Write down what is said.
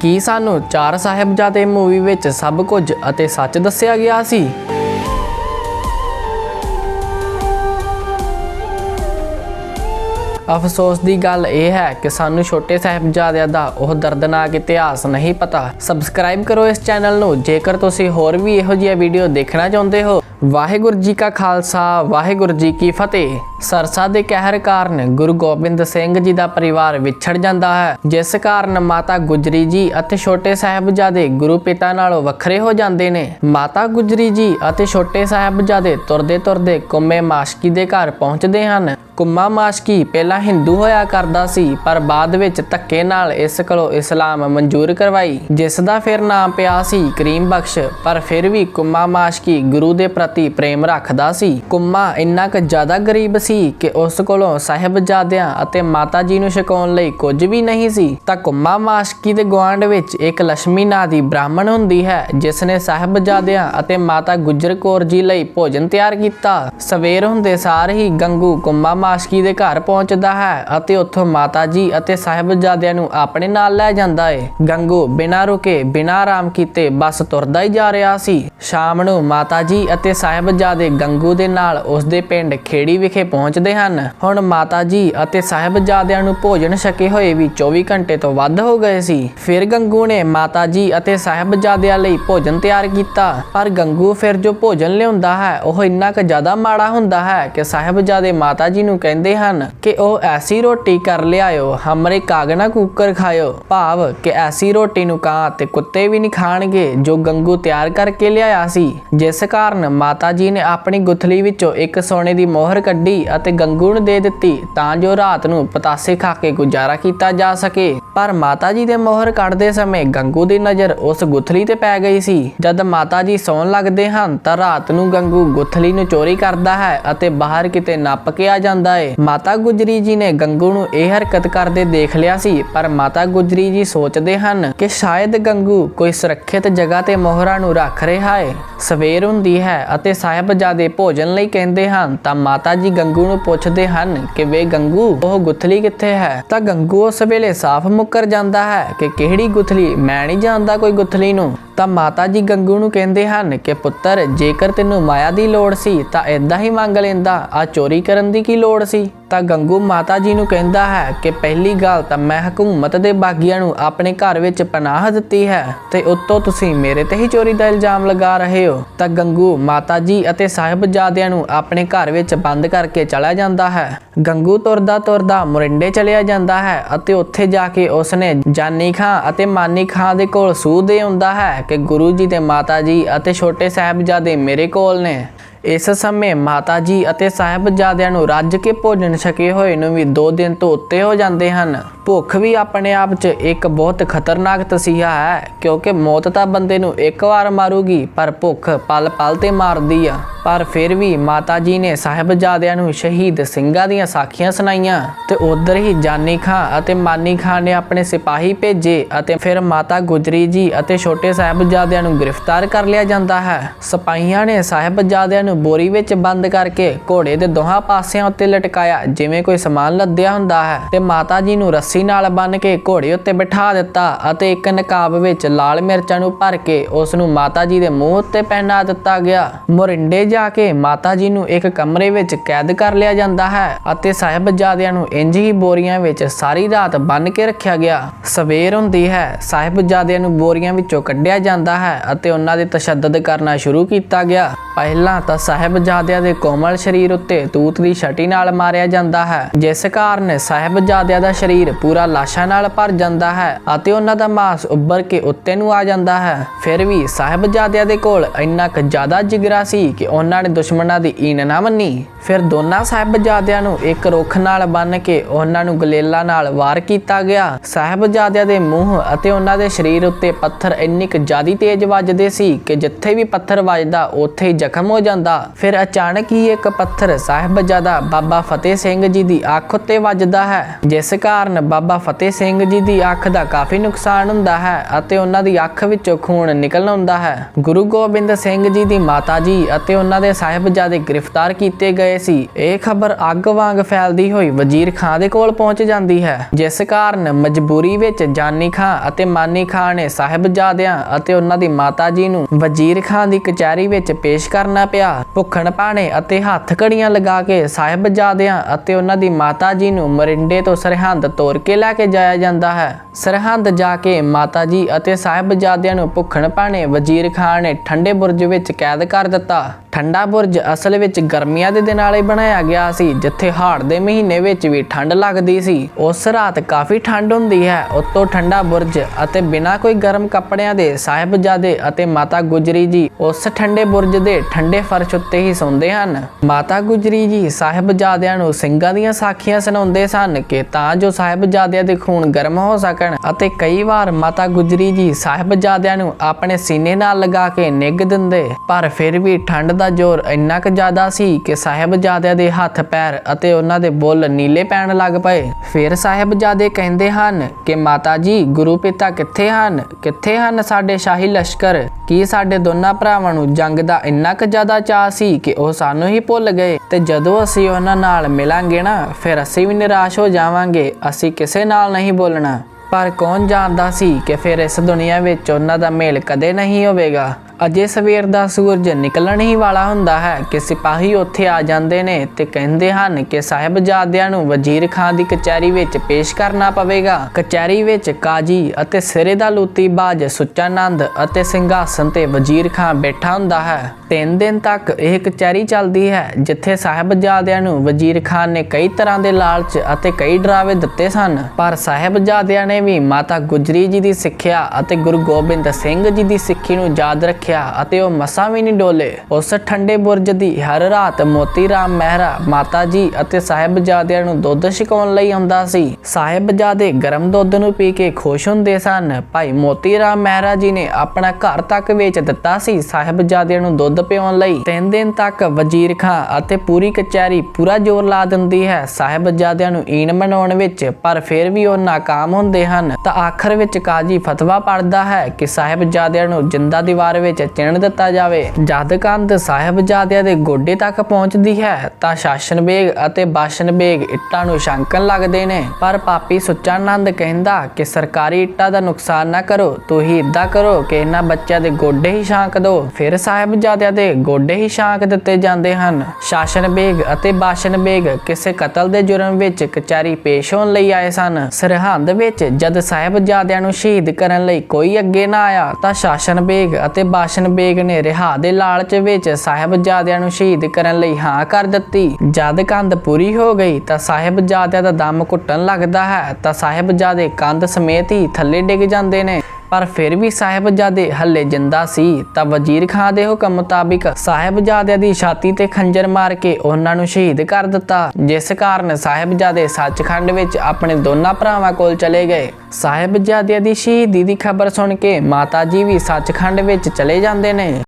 ਕੀ ਸਾਨੂੰ ਚਾਰ ਸਾਹਿਬਜ਼ਾਦੇ ਮੂਵੀ ਵਿੱਚ ਸਭ ਕੁਝ ਅਤੇ ਸੱਚ ਦੱਸਿਆ ਗਿਆ ਸੀ? ਅਫਸੋਸ ਦੀ ਗੱਲ ਇਹ ਹੈ ਕਿ ਸਾਨੂੰ ਛੋਟੇ ਸਾਹਿਬਜ਼ਾਦਿਆਂ ਦਾ ਉਹ ਦਰਦਨਾਕ ਇਤਿਹਾਸ ਨਹੀਂ ਪਤਾ। ਸਬਸਕ੍ਰਾਈਬ ਕਰੋ ਇਸ ਚੈਨਲ ਨੂੰ। ਜੇਕਰ ਤੁਸੀਂ ਹੋਰ ਵੀ ਇਹੋ ਜਿਹੀਆਂ ਵੀਡੀਓ ਦੇਖਣਾ ਚਾਹੁੰਦੇ ਹੋ ਵਾਹਿਗੁਰੂ ਜੀ ਕਾ ਖਾਲਸਾ, ਵਾਹਿਗੁਰੂ ਜੀ ਕੀ ਫਤਿਹ। ਸਰਸਾ ਦੇ ਕਹਿਰ ਕਾਰਨ ਗੁਰੂ ਗੋਬਿੰਦ ਸਿੰਘ ਜੀ ਦਾ ਪਰਿਵਾਰ ਵਿਛੜ ਜਾਂਦਾ ਹੈ। ਜਿਸ ਕਾਰਨ ਮਾਤਾ ਗੁਜਰੀ ਜੀ ਅਤੇ ਛੋਟੇ ਸਾਹਿਬਜ਼ਾਦੇ ਗੁਰੂ ਪਿਤਾ ਨਾਲੋਂ ਵੱਖਰੇ ਹੋ ਜਾਂਦੇ ਨੇ। ਮਾਤਾ ਗੁਜਰੀ ਜੀ ਅਤੇ ਛੋਟੇ ਸਾਹਿਬਜ਼ਾਦੇ ਤੁਰਦੇ ਤੁਰਦੇ ਕੁੰਮੇ ਮਾਸ਼ਕੀ ਦੇ ਘਰ ਪਹੁੰਚਦੇ ਹਨ। ਕੁੰਮਾ ਮਾਸ਼ਕੀ ਪਹਿਲਾਂ ਹਿੰਦੂ ਹੋਇਆ ਕਰਦਾ ਸੀ, ਪਰ ਬਾਅਦ ਵਿੱਚ ਧੱਕੇ ਨਾਲ ਇਸ ਕੋਲੋਂ ਇਸਲਾਮ ਮਨਜ਼ੂਰ ਕਰਵਾਈ, ਜਿਸ ਦਾ ਫਿਰ ਨਾਮ ਪਿਆ ਸੀ ਕਰੀਮ ਬਖਸ਼, ਪਰ ਫਿਰ ਵੀ ਕੁੰਮਾ ਮਾਸ਼ਕੀ ਗੁਰੂ ਦੇ ਪ੍ਰਤੀ ਪ੍ਰੇਮ ਰੱਖਦਾ ਸੀ। ਕੁੰਮਾ ਇੰਨਾ ਕੁ ਜ਼ਿਆਦਾ ਗਰੀਬ ਸੀ ਕਿ ਉਸ ਕੋਲੋਂ ਸਾਹਿਬਜ਼ਾਦਿਆਂ ਅਤੇ ਮਾਤਾ ਜੀ ਨੂੰ ਛਕਾਉਣ ਲਈ ਕੁਝ ਵੀ ਨਹੀਂ ਸੀ, ਤਾਂ ਕੁੰਮਾ ਮਾਸ਼ਕੀ ਦੇ ਗੁਆਂਢ ਵਿੱਚ ਇੱਕ ਲక్ష్ਮੀ ਨਾਂ ਦੀ ਬ੍ਰਾਹਮਣ ਹੁੰਦੀ ਹੈ, ਜਿਸ ਨੇ ਸਾਹਿਬਜ਼ਾਦਿਆਂ ਅਤੇ ਮਾਤਾ ਗੁਜਰ ਕੌਰ ਜੀ ਲਈ ਭੋਜਨ ਤਿਆਰ ਕੀਤਾ। ਸਵੇਰ ਹੁੰਦੇ ਸਾਰ ਹੀ ਗੰਗੂ ਕੁੰਮਾ ਮਾਸ਼ਕੀ ਦੇ ਘਰ ਪਹੁੰਚਦਾ ਹੈ ਅਤੇ ਉੱਥੋਂ ਮਾਤਾ ਜੀ ਅਤੇ ਸਾਹਿਬਜ਼ਾਦਿਆਂ ਨੂੰ ਆਪਣੇ ਨਾਲ ਲੈ ਜਾਂਦਾ ਏ। ਗੰਗੂ ਬਿਨਾਂ ਰੁਕੇ, ਬਿਨਾਂ ਆਰਾਮ ਕੀਤੇ ਬਸ ਤੁਰਦਾ ਹੀ ਜਾ ਰਿਹਾ ਸੀ। ਸ਼ਾਮ ਨੂੰ ਮਾਤਾ ਜੀ ਅਤੇ ਸਾਹਿਬਜ਼ਾਦੇ ਗੰਗੂ ਦੇ ਨਾਲ ਉਸ ਦੇ ਪਿੰਡ ਖੇੜੀ ਵਿਖੇ ਪਹੁੰਚਦੇ ਹਨ। ਹੁਣ ਮਾਤਾ ਜੀ ਅਤੇ ਸਾਹਿਬਜ਼ਾਦਿਆਂ ਨੂੰ ਭੋਜਨ ਛਕੇ ਹੋਏ ਵੀ 24 ਘੰਟੇ ਤੋਂ ਵੱਧ ਹੋ ਗਏ ਸੀ। ਫਿਰ ਗੰਗੂ ਨੇ ਮਾਤਾ ਜੀ ਅਤੇ ਸਾਹਿਬਜ਼ਾਦਿਆਂ ਲਈ ਭੋਜਨ ਤਿਆਰ ਕੀਤਾ। ਪਰ ਗੰਗੂ ਫਿਰ ਜੋ ਭੋਜਨ ਲਿਆਉਂਦਾ ਹੈ, ਉਹ ਇੰਨਾ ਕੁ ਜ਼ਿਆਦਾ ਮਾੜਾ ਹੁੰਦਾ ਹੈ ਕਿ ਸਾਹਿਬਜ਼ਾਦੇ ਮਾਤਾ ਜੀ ਨੂੰ ਕਹਿੰਦੇ ਹਨ ਕਿ ਉਹ ਐਸੀ ਰੋਟੀ ਕਰ ਲਿਆਇਓ, ਹਮਰੇ ਕਾਗਣਾ ਕੁੱਕਰ ਖਾਇਓ। ਭਾਵ ਕਿ ਐਸੀ ਰੋਟੀ ਨੂੰ ਕਾਂ ਤੇ ਕੁੱਤੇ ਵੀ ਨਹੀਂ ਖਾਣਗੇ ਜੋ ਗੰਗੂ ਤਿਆਰ ਕਰਕੇ ਲਿਆਇਆ ਸੀ। ਜਿਸ ਕਾਰਨ ਮਾਤਾ ਜੀ ਨੇ ਆਪਣੀ ਗੁਥਲੀ ਵਿੱਚੋਂ ਇੱਕ ਸੋਨੇ ਦੀ ਮੋਹਰ ਕੱਢੀ ਅਤੇ ਗੰਗੂ ਨੂੰ ਦੇ ਦਿੱਤੀ ਤਾਂ ਜੋ ਰਾਤ ਨੂੰ ਪਤਾਸੇ ਖਾ ਕੇ ਗੁਜ਼ਾਰਾ ਕੀਤਾ ਜਾ ਸਕੇ। ਪਰ ਮਾਤਾ ਜੀ ਦੇ ਮੋਹਰ ਕੱਢਦੇ ਸਮੇਂ ਗੰਗੂ ਦੀ ਨਜ਼ਰ ਉਸ ਗੁਥਲੀ ਤੇ ਪੈ ਗਈ ਸੀ। ਜਦ ਮਾਤਾ ਜੀ ਸੌਣ ਲੱਗਦੇ ਹਨ ਤਾਂ ਰਾਤ ਨੂੰ ਗੰਗੂ ਗੁਥਲੀ ਨੂੰ ਚੋਰੀ ਕਰਦਾ ਹੈ ਅਤੇ ਬਾਹਰ ਕਿਤੇ ਨੱਪ ਕੇ ਆ ਜਾਂਦਾ ਏ। ਮਾਤਾ ਗੁਜਰੀ ਜੀ ਨੇ ਗੰਗੂ ਨੂੰ ਇਹ ਹਰਕਤ ਕਰਦੇ ਦੇਖ ਲਿਆ ਸੀ, ਪਰ ਮਾਤਾ ਗੁਜਰੀ ਜੀ ਸੋਚਦੇ ਹਨ ਕਿ ਸ਼ਾਇਦ ਗੰਗੂ ਕੋਈ ਸੁਰੱਖਿਅਤ ਜਗ੍ਹਾ ਤੇ ਮੋਹਰਾਂ ਨੂੰ ਰੱਖ ਰਿਹਾ ਏ। ਸਵੇਰ ਹੁੰਦੀ ਹੈ ਅਤੇ ਸਾਹਿਬਜ਼ਾਦੇ ਭੋਜਨ ਲਈ ਕਹਿੰਦੇ ਹਨ, ਤਾਂ ਮਾਤਾ ਜੀ ਗੰਗੂ ਨੂੰ ਪੁੱਛਦੇ ਹਨ ਕਿ, ਵੇ ਗੰਗੂ, ਉਹ ਗੁਥਲੀ ਕਿੱਥੇ ਹੈ? ਤਾਂ ਗੰਗੂ ਉਸ ਵੇਲੇ ਸਾਫ਼ ਮੁੱਕਰ ਜਾਂਦਾ ਹੈ ਕਿ, ਕਿਹੜੀ ਗੁਥਲੀ? ਮੈਂ ਨਹੀਂ ਜਾਣਦਾ ਕੋਈ ਗੁਥਲੀ ਨੂੰ। ਤਾਂ ਮਾਤਾ ਜੀ ਗੰਗੂ ਨੂੰ ਕਹਿੰਦੇ ਹਨ ਕਿ ਪੁੱਤਰ, ਜੇਕਰ ਤੈਨੂੰ ਮਾਇਆ ਦੀ ਲੋੜ ਸੀ ਤਾਂ ਇਦਾਂ ਹੀ ਮੰਗ ਲੈਂਦਾ। ਆ ਚੋਰੀ ਕਰਨ ਦੀ ਕੀ ਲੋੜ ਸੀ? ਤਾਂ ਗੰਗੂ ਮਾਤਾ ਜੀ ਨੂੰ ਕਹਿੰਦਾ ਹੈ ਕਿ ਪਹਿਲੀ ਗੱਲ ਤਾਂ ਮੈਂ ਹਕੂਮਤ ਦੇ ਬਾਗੀਆਂ ਨੂੰ ਆਪਣੇ ਘਰ ਵਿੱਚ ਪਨਾਹ ਦਿੱਤੀ ਹੈ ਤੇ ਉੱਤੋਂ ਤੁਸੀਂ ਮੇਰੇ ਤੇ ਹੀ ਚੋਰੀ ਦਾ ਇਲਜ਼ਾਮ ਲਗਾ ਰਹੇ ਹੋ। ਤਾਂ ਗੰਗੂ ਮਾਤਾ ਜੀ ਅਤੇ ਸਾਹਿਬਜ਼ਾਦਿਆਂ ਨੂੰ ਆਪਣੇ ਘਰ ਵਿੱਚ ਬੰਦ ਕਰਕੇ ਚਲਾ ਜਾਂਦਾ ਹੈ। ਗੰਗੂ ਤੁਰਦਾ ਤੁਰਦਾ ਮੁਰਿੰਡੇ ਚਲਿਆ ਜਾਂਦਾ ਹੈ ਅਤੇ ਉੱਥੇ ਜਾ ਕੇ ਉਸਨੇ ਜਾਨੀ ਖਾਂ ਅਤੇ ਮਾਨੀ ਖਾਂ ਦੇ ਕੋਲ ਸੂਹ ਦੇ ਆਉਂਦਾ ਹੈ ਕਿ ਗੁਰੂ ਜੀ ਦੇ ਮਾਤਾ ਜੀ ਅਤੇ ਛੋਟੇ ਸਾਹਿਬਜ਼ਾਦੇ ਮੇਰੇ ਕੋਲ ਨੇ। ਇਸ ਸਮੇਂ ਮਾਤਾ ਜੀ ਅਤੇ ਸਾਹਿਬਜ਼ਾਦਿਆਂ ਨੂੰ ਰੱਜ ਕੇ ਭੋਜਨ ਛਕੇ ਹੋਏ ਨੂੰ ਵੀ 2 ਦਿਨ ਤੋਂ ਉੱਤੇ ਹੋ ਜਾਂਦੇ ਹਨ। ਭੁੱਖ ਵੀ ਆਪਣੇ ਆਪ 'ਚ ਇੱਕ ਬਹੁਤ ਖਤਰਨਾਕ ਤਸੀਹਾ ਹੈ, ਕਿਉਂਕਿ ਮੌਤ ਤਾਂ ਬੰਦੇ ਨੂੰ ਇੱਕ ਵਾਰ ਮਾਰੂਗੀ, ਪਰ ਭੁੱਖ ਪਲ-ਪਲ ਤੇ ਮਾਰਦੀ ਆ। ਪਰ ਫਿਰ ਵੀ ਮਾਤਾ ਜੀ ਨੇ ਸਾਹਿਬਜ਼ਾਦਿਆਂ ਨੂੰ ਸ਼ਹੀਦ ਸਿੰਘਾਂ ਦੀਆਂ ਸਾਖੀਆਂ ਸੁਣਾਈਆਂ ਤੇ ਉਧਰ ਹੀ ਜਾਨੀ ਖਾਂ ਅਤੇ ਮਾਨੀ ਖਾਂ ਨੇ ਆਪਣੇ ਸਿਪਾਹੀ ਭੇਜੇ ਅਤੇ ਫਿਰ ਮਾਤਾ ਗੁਜਰੀ ਜੀ ਅਤੇ ਛੋਟੇ ਸਾਹਿਬਜ਼ਾਦਿਆਂ ਨੂੰ ਗ੍ਰਿਫਤਾਰ ਕਰ ਲਿਆ ਜਾਂਦਾ ਹੈ। ਸਿਪਾਹੀਆਂ ਨੇ ਸਾਹਿਬਜ਼ਾਦਿਆਂ ਨੂੰ ਬੋਰੀ ਵਿੱਚ ਬੰਦ ਕਰਕੇ ਘੋੜੇ ਦੇ ਦੋਹਾਂ ਪਾਸਿਆਂ ਉੱਤੇ ਲਟਕਾਇਆ, ਜਿਵੇਂ ਕੋਈ ਸਮਾਨ ਲੱਦਿਆ ਹੁੰਦਾ ਹੈ। ਤੇ ਮਾਤਾ ਜੀ ਨੂੰ ਰੱਸੀ ਨਾਲ ਬੰਨ੍ਹ ਕੇ ਘੋੜੇ ਉੱਤੇ ਬਿਠਾ ਦਿੱਤਾ ਅਤੇ ਇੱਕ ਨਕਾਬ ਵਿੱਚ ਲਾਲ ਮਿਰਚਾਂ ਨੂੰ ਭਰ ਕੇ ਉਸ ਨੂੰ ਮਾਤਾ ਜੀ ਦੇ ਮੂੰਹ ਉੱਤੇ ਪਹਿਨਾ ਦਿੱਤਾ ਗਿਆ। ਮੋਰਿੰਡੇ ਜਾ ਕੇ ਮਾਤਾ ਜੀ ਨੂੰ ਇੱਕ ਕਮਰੇ ਵਿੱਚ ਕੈਦ ਕਰ ਲਿਆ ਜਾਂਦਾ ਹੈ ਅਤੇ ਸਾਹਿਬਜ਼ਾਦਿਆਂ ਨੂੰ ਇੰਜ ਹੀ ਬੋਰੀਆਂ ਵਿੱਚ ਸਾਰੀ ਰਾਤ ਬੰਨ ਕੇ ਰੱਖਿਆ ਗਿਆ। ਸਵੇਰ ਹੁੰਦੀ ਹੈ, ਸਾਹਿਬਜ਼ਾਦਿਆਂ ਨੂੰ ਬੋਰੀਆਂ ਵਿੱਚੋਂ ਕੱਢਿਆ ਜਾਂਦਾ ਹੈ ਅਤੇ ਉਹਨਾਂ ਦੇ ਤਸ਼ੱਦਦ ਕਰਨਾ ਸ਼ੁਰੂ ਕੀਤਾ ਗਿਆ। ਪਹਿਲਾਂ ਤਾਂ ਸਾਹਿਬਜ਼ਾਦਿਆਂ ਦੇ ਕੋਮਲ ਸਰੀਰ ਉੱਤੇ ਤੂਤ ਦੀ ਛਟੀ ਨਾਲ ਮਾਰਿਆ ਜਾਂਦਾ ਹੈ। ਜਿਸ ਕਾਰਨ ਸਾਹਿਬਜ਼ਾਦਿਆਂ ਦਾ ਸਰੀਰ ਪੂਰਾ ਲਾਸ਼ਾਂ ਨਾਲ ਭਰ ਜਾਂਦਾ ਹੈ ਅਤੇ ਉਹਨਾਂ ਦਾ ਮਾਸ ਉੱਭਰ ਕੇ ਉੱਤੇ ਨੂੰ ਆ ਜਾਂਦਾ ਹੈ। ਫਿਰ ਵੀ ਸਾਹਿਬਜ਼ਾਦਿਆਂ ਦੇ ਕੋਲ ਇੰਨਾ ਕੁ ਜ਼ਿਆਦਾ ਜਿਗਰਾ ਸੀ ਕਿ ਉਹਨਾਂ ਨੇ ਦੁਸ਼ਮਣਾਂ ਦੀ ਈਨ ਨਾ ਮੰਨੀ। ਫਿਰ ਦੋਨਾਂ ਸਾਹਿਬਜ਼ਾਦਿਆਂ ਨੂੰ ਇੱਕ ਰੁੱਖ ਨਾਲ ਬੰਨ੍ਹ ਕੇ ਉਹਨਾਂ ਨੂੰ ਗਲੇਲਾ ਨਾਲ ਵਾਰ ਕੀਤਾ ਗਿਆ। ਸਾਹਿਬਜ਼ਾਦਿਆਂ ਦੇ ਮੂੰਹ ਅਤੇ ਉਹਨਾਂ ਦੇ ਸਰੀਰ ਉੱਤੇ ਪੱਥਰ ਇੰਨੀ ਕੁ ਜ਼ਿਆਦੀ ਤੇਜ਼ ਵੱਜਦੇ ਸੀ ਕਿ ਜਿੱਥੇ ਵੀ ਪੱਥਰ ਵੱਜਦਾ, ਉੱਥੇ ਹੀ ਜ਼ਖਮ ਹੋ ਜਾਂਦਾ ਫਿਰ ਅਚਾਨਕ ਹੀ ਇੱਕ ਪੱਥਰ ਸਾਹਿਬਜ਼ਾਦਾ ਬਾਬਾ ਫਤਿਹ ਸਿੰਘ ਜੀ ਦੀ ਅੱਖ ਉੱਤੇ ਵੱਜਦਾ ਹੈ। ਜਿਸ ਕਾਰਨ ਬਾਬਾ ਫਤਿਹ ਸਿੰਘ ਜੀ ਦੀ ਅੱਖ ਦਾ ਕਾਫੀ ਨੁਕਸਾਨ ਹੁੰਦਾ ਹੈ ਅਤੇ ਉਹਨਾਂ ਦੀ ਅੱਖ ਵਿੱਚੋਂ ਖੂਨ ਨਿਕਲ ਆਉਂਦਾ ਹੈ। ਗੁਰੂ ਗੋਬਿੰਦ ਸਿੰਘ ਜੀ ਦੀ ਮਾਤਾ ਜੀ ਅਤੇ ਉਹਨਾਂ ਦੇ ਸਾਹਿਬਜ਼ਾਦੇ ਗ੍ਰਿਫਤਾਰ ਕੀਤੇ ਗਏ ਸੀ। ਇਹ ਖਬਰ ਅੱਗ ਵਾਂਗ ਫੈਲਦੀ ਹੋਈ ਵਜ਼ੀਰ ਖਾਂ ਦੇ ਕੋਲ ਪਹੁੰਚ ਜਾਂਦੀ ਹੈ। ਜਿਸ ਕਾਰਨ ਮਜਬੂਰੀ ਵਿੱਚ ਜਾਨੀ ਖਾਂ ਅਤੇ ਮਾਨੀ ਖਾਂ ਨੇ ਸਾਹਿਬਜ਼ਾਦਿਆਂ ਅਤੇ ਉਹਨਾਂ ਦੀ ਮਾਤਾ ਜੀ ਨੂੰ ਵਜ਼ੀਰ ਖਾਂ ਦੀ ਕਚਹਿਰੀ ਵਿੱਚ ਪੇਸ਼ ਕਰਨਾ ਪਿਆ। ਭੁੱਖਣ ਪਾਣੇ ਅਤੇ ਹੱਥ ਘੜੀਆਂ ਲਗਾ ਕੇ ਸਾਹਿਬਜ਼ਾਦਿਆਂ ਅਤੇ ਉਹਨਾਂ ਦੀ ਮਾਤਾ ਜੀ ਨੂੰ ਮਰਿੰਡੇ ਤੋਂ ਸਰਹੰਦ ਤੋਰ ਕੇ ਲੈ ਕੇ ਜਾਇਆ ਜਾਂਦਾ ਹੈ। ਸਰਹੰਦ ਜਾ ਕੇ ਮਾਤਾ ਜੀ ਅਤੇ ਸਾਹਿਬਜ਼ਾਦਿਆਂ ਨੂੰ ਭੁੱਖਣ ਪਾਣੇ ਵਜ਼ੀਰ ਖਾਨ ਨੇ ਠੰਡੇ ਬੁਰਜ ਵਿੱਚ ਕੈਦ ਕਰ ਦਿੱਤਾ। ਠੰਡਾ ਬੁਰਜ ਅਸਲ ਵਿੱਚ ਗਰਮੀਆਂ ਦੇ ਦਿਨਾਂ ਵਾਲੇ ਬਣਾਇਆ ਗਿਆ ਸੀ, ਜਿੱਥੇ ਹਾੜ ਦੇ ਮਹੀਨੇ ਵਿੱਚ ਵੀ ਠੰਡ ਲੱਗਦੀ ਸੀ। ਉਸ ਰਾਤ ਕਾਫੀ ਠੰਡ ਹੁੰਦੀ ਹੈ। ਉੱਤੋਂ ਠੰਡਾ ਬੁਰਜ ਅਤੇ ਬਿਨਾਂ ਕੋਈ ਗਰਮ ਕੱਪੜਿਆਂ ਦੇ ਸਾਹਿਬਜ਼ਾਦੇ ਅਤੇ ਮਾਤਾ ਗੁਜਰੀ ਜੀ ਉਸ ਠੰਡੇ ਬੁਰਜ ਦੇ ਠੰਡੇ ਫਰਸ਼ ਉੱਤੇ ਹੀ ਸੌਂਦੇ ਹਨ। ਮਾਤਾ ਗੁਜਰੀ ਜੀ ਸਾਹਿਬਜ਼ਾਦਿਆਂ ਨੂੰ ਸਿੰਘਾਂ ਦੀਆਂ ਸਾਖੀਆਂ ਸੁਣਾਉਂਦੇ ਸਨ ਕਿ ਤਾਂ ਜੋ ਸਾਹਿਬਜ਼ਾਦਿਆਂ ਦੇ ਖੂਨ ਗਰਮ ਹੋ ਸਕਣ ਅਤੇ ਕਈ ਵਾਰ ਮਾਤਾ ਗੁਜਰੀ ਜੀ ਸਾਹਿਬਜ਼ਾਦਿਆਂ ਨੂੰ ਆਪਣੇ ਸੀਨੇ ਨਾਲ ਲਗਾ ਕੇ ਨਿੱਘ ਦਿੰਦੇ, ਪਰ ਫਿਰ ਵੀ ਠੰਡ ਦਾ ਜ਼ੋਰ ਇੰਨਾ ਕੁ ਜ਼ਿਆਦਾ ਸੀ ਕਿ ਸਾਹਿਬਜ਼ਾਦਿਆਂ ਦੇ ਹੱਥ ਪੈਰ ਅਤੇ ਉਹਨਾਂ ਦੇ ਬੁੱਲ ਨੀਲੇ ਪੈਣ ਲੱਗ ਪਏ। ਫਿਰ ਸਾਹਿਬਜ਼ਾਦੇ ਕਹਿੰਦੇ ਹਨ ਕਿ ਮਾਤਾ ਜੀ, ਗੁਰੂ ਪਿਤਾ ਕਿੱਥੇ ਹਨ? ਕਿੱਥੇ ਹਨ ਸਾਡੇ ਸ਼ਾਹੀ ਲਸ਼ਕਰ? ਕੀ ਸਾਡੇ ਦੋਨਾਂ ਭਰਾਵਾਂ ਨੂੰ ਜੰਗ ਦਾ ਇੰਨਾ ਕੁ ਜ਼ਿਆਦਾ ਚਾਅ ਸੀ ਕਿ ਉਹ ਸਾਨੂੰ ਹੀ ਭੁੱਲ ਗਏ? ਤੇ ਜਦੋਂ ਅਸੀਂ ਉਹਨਾਂ ਨਾਲ ਮਿਲਾਂਗੇ ਨਾ, ਫਿਰ ਅਸੀਂ ਵੀ ਨਿਰਾਸ਼ ਹੋ ਜਾਵਾਂਗੇ। ਅਸੀਂ ਕਿਸੇ ਨਾਲ ਨਹੀਂ ਬੋਲਣਾ। ਪਰ ਕੌਣ ਜਾਣਦਾ ਸੀ ਕਿ ਫਿਰ ਇਸ ਦੁਨੀਆ ਵਿੱਚ ਉਹਨਾਂ ਦਾ ਮੇਲ ਕਦੇ ਨਹੀਂ ਹੋਵੇਗਾ? ਅਜੇ ਸਵੇਰ ਦਾ ਸੂਰਜ ਨਿਕਲਣ ਹੀ ਵਾਲਾ ਹੁੰਦਾ ਹੈ ਕਿ ਸਿਪਾਹੀ ਉੱਥੇ ਆ ਜਾਂਦੇ ਨੇ ਤੇ ਕਹਿੰਦੇ ਹਨ ਕਿ ਸਾਹਿਬਜ਼ਾਦਿਆਂ ਨੂੰ ਵਜ਼ੀਰ ਖਾਨ ਦੀ ਕਚਹਿਰੀ ਵਿੱਚ ਪੇਸ਼ ਕਰਨਾ ਪਵੇਗਾ। ਕਚਹਿਰੀ ਵਿੱਚ ਕਾਜੀ ਅਤੇ ਸਿਰੇ ਦਾ ਲੂਤੀ ਬਾਜ ਸੁੱਚਾਨੰਦ ਅਤੇ ਸਿੰਘਾਸਨ ਤੇ ਵਜ਼ੀਰ ਖਾਨ ਬੈਠਾ ਹੁੰਦਾ ਹੈ। ਤਿੰਨ ਦਿਨ ਤੱਕ ਇਹ ਕਚਹਿਰੀ ਚੱਲਦੀ ਹੈ, ਜਿੱਥੇ ਸਾਹਿਬਜ਼ਾਦਿਆਂ ਨੂੰ ਵਜ਼ੀਰ ਖਾਨ ਨੇ ਕਈ ਤਰ੍ਹਾਂ ਦੇ ਲਾਲਚ ਅਤੇ ਕਈ ਡਰਾਵੇ ਦਿੱਤੇ ਸਨ। ਪਰ ਸਾਹਿਬਜ਼ਾਦਿਆਂ ਨੇ ਵੀ ਮਾਤਾ ਗੁਜਰੀ ਜੀ ਦੀ ਸਿੱਖਿਆ ਅਤੇ ਗੁਰੂ ਗੋਬਿੰਦ ਸਿੰਘ ਜੀ ਦੀ ਸਿੱਖੀ ਨੂੰ ਯਾਦ ਰੱਖਿਆ ਅਤੇ ਉਹ ਮਸਾਂ ਵੀ ਨਹੀਂ ਡੋਲੇ। ਉਸ ਠੰਡੇ ਬੁਰਜ ਦੀ ਹਰ ਰਾਤ ਮੋਤੀ ਰਾਮ ਮਹਿਰਾ ਮਾਤਾ ਜੀ ਅਤੇ ਸਾਹਿਬਜ਼ਾਦਿਆਂ ਨੂੰ ਦੁੱਧ ਛਕਾਉਣ ਲਈ ਆਉਂਦਾ ਸੀ। ਸਾਹਿਬਜ਼ਾਦੇ ਗਰਮ ਦੁੱਧ ਨੂੰ ਪੀ ਕੇ ਖੁਸ਼ ਹੁੰਦੇ ਸਨ। ਭਾਈ ਮੋਤੀ ਰਾਮ ਮਹਿਰਾ ਜੀ ਨੇ ਆਪਣਾ ਘਰ ਤੱਕ ਵੇਚ ਦਿੱਤਾ ਸੀ ਸਾਹਿਬਜ਼ਾਦਿਆਂ ਨੂੰ ਦੁੱਧ ਪਿਆਉਣ ਲਈ। ਤਿੰਨ ਦਿਨ ਤੱਕ ਵਜ਼ੀਰ ਖਾਂ ਅਤੇ ਪੂਰੀ ਕਚਹਿਰੀ ਪੂਰਾ ਜ਼ੋਰ ਲਾ ਦਿੰਦੀ ਹੈ। ਸਾਹਿਬਜ਼ਾਦਿਆਂ ਨੂੰ ਈਨ ਮਨਾਉਣ ਵਿੱਚ ਪਰ ਫਿਰ ਵੀ ਉਹ ਨਾਕਾਮ ਹੁੰਦੇ ਹਨ। ਤਾਂ ਆਖਰ ਵਿੱਚ ਕਾਜੀ ਫਤਵਾ ਪੜਦਾ ਹੈ ਕਿ ਸਾਹਿਬਜ਼ਾਦਿਆਂ ਨੂੰ ਜਿੰਦਾ ਦੀਵਾਰ ਵਿੱਚ ਚਿਣ ਦਿੱਤਾ ਜਾਵੇ। ਜਦ ਕੰਧ ਸਾਹਿਬਜ਼ਾਦਿਆਂ ਦੇ ਗੋਡੇ ਤੱਕ ਪਹੁੰਚਦੀ ਹੈ, ਤਾਂ ਸ਼ਾਸਨ ਬੇਗ ਅਤੇ ਬਾਸ਼ਨ ਬੇਗ ਇੱਟਾਂ ਨੂੰ ਸ਼ੰਕਣ ਲੱਗਦੇ ਨੇ। ਪਰ ਪਾਪੀ ਸੁੱਚਾਨੰਦ ਕਹਿੰਦਾ ਕਿ ਸਰਕਾਰੀ ਇੱਟਾਂ ਦਾ ਨੁਕਸਾਨ ਨਾ ਕਰੋ ਤੁਸੀਂ ਇਦਾਂ ਕਰੋ ਕਿ ਇਹਨਾਂ ਬੱਚਿਆਂ ਦੇ ਗੋਡੇ ਹੀ ਸ਼ਾਂਕ ਦਿਓ ਫਿਰ ਸਾਹਿਬਜ਼ਾਦਿਆਂ ਦੇ ਗੋਡੇ ਹੀ ਸ਼ਾਂਕ ਦਿੱਤੇ ਜਾਂਦੇ ਹਨ। ਸ਼ਾਸਨ ਬੇਗ ਅਤੇ ਬਾਸ਼ਨ ਬੇਗ ਕਿਸੇ ਕਤਲ ਦੇ ਜੁਰਮ ਵਿੱਚ ਕਚਹਿਰੀ ਪੇਸ਼ ਹੋਣ ਲਈ ਆਏ ਸਨ। ਸਰਹੰਦ ਵਿੱਚ ਜਦ ਸਾਹਿਬਜ਼ਾਦਿਆਂ ਨੂੰ ਸ਼ਹੀਦ ਕਰਨ ਲਈ ਕੋਈ ਅੱਗੇ ਨਾ ਆਇਆ, ਤਾਂ ਸ਼ਾਸਨ ਬੇਗ ਅਤੇ ਬਾਸ਼ਨ ਬੇਗ ਨੇ ਰਿਹਾ ਦੇ ਲਾਲਚ ਵਿੱਚ ਸਾਹਿਬਜ਼ਾਦਿਆਂ ਨੂੰ ਸ਼ਹੀਦ ਕਰਨ ਲਈ ਹਾਂ ਕਰ ਦਿੱਤੀ। ਜਦ ਕੰਧ ਪੂਰੀ ਹੋ ਗਈ ਤਾਂ ਸਾਹਿਬਜ਼ਾਦਿਆਂ ਦਾ ਦਮ ਘੁੱਟਣ ਲੱਗਦਾ ਹੈ ਤਾਂ ਸਾਹਿਬਜ਼ਾਦੇ ਕੰਧ ਸਮੇਤ ਹੀ ਥੱਲੇ ਡਿੱਗ ਜਾਂਦੇ ਨੇ। ਪਰ ਫਿਰ ਵੀ ਸਾਹਿਬਜ਼ਾਦੇ ਹੱਲੇ ਜਿੰਦਾ ਸੀ, ਤਾਂ ਵਜ਼ੀਰ ਖਾਨ ਦੇ ਹੁਕਮ ਮੁਤਾਬਿਕ ਸਾਹਿਬਜ਼ਾਦਿਆਂ ਦੀ ਛਾਤੀ ਤੇ ਖੰਜਰ ਮਾਰ ਕੇ ਉਹਨਾਂ ਨੂੰ ਸ਼ਹੀਦ ਕਰ ਦਿੱਤਾ, ਜਿਸ ਕਾਰਨ ਸਾਹਿਬਜ਼ਾਦੇ ਸੱਚਖੰਡ ਵਿੱਚ ਆਪਣੇ ਦੋਨਾਂ ਭਰਾਵਾਂ ਕੋਲ ਚਲੇ ਗਏ। ਸਾਹਿਬਜ਼ਾਦਿਆਂ ਦੀ ਸ਼ਹੀਦੀ ਦੀ ਖਬਰ ਸੁਣ ਕੇ ਮਾਤਾ ਜੀ ਵੀ ਸੱਚਖੰਡ ਵਿੱਚ ਚਲੇ ਜਾਂਦੇ ਨੇ।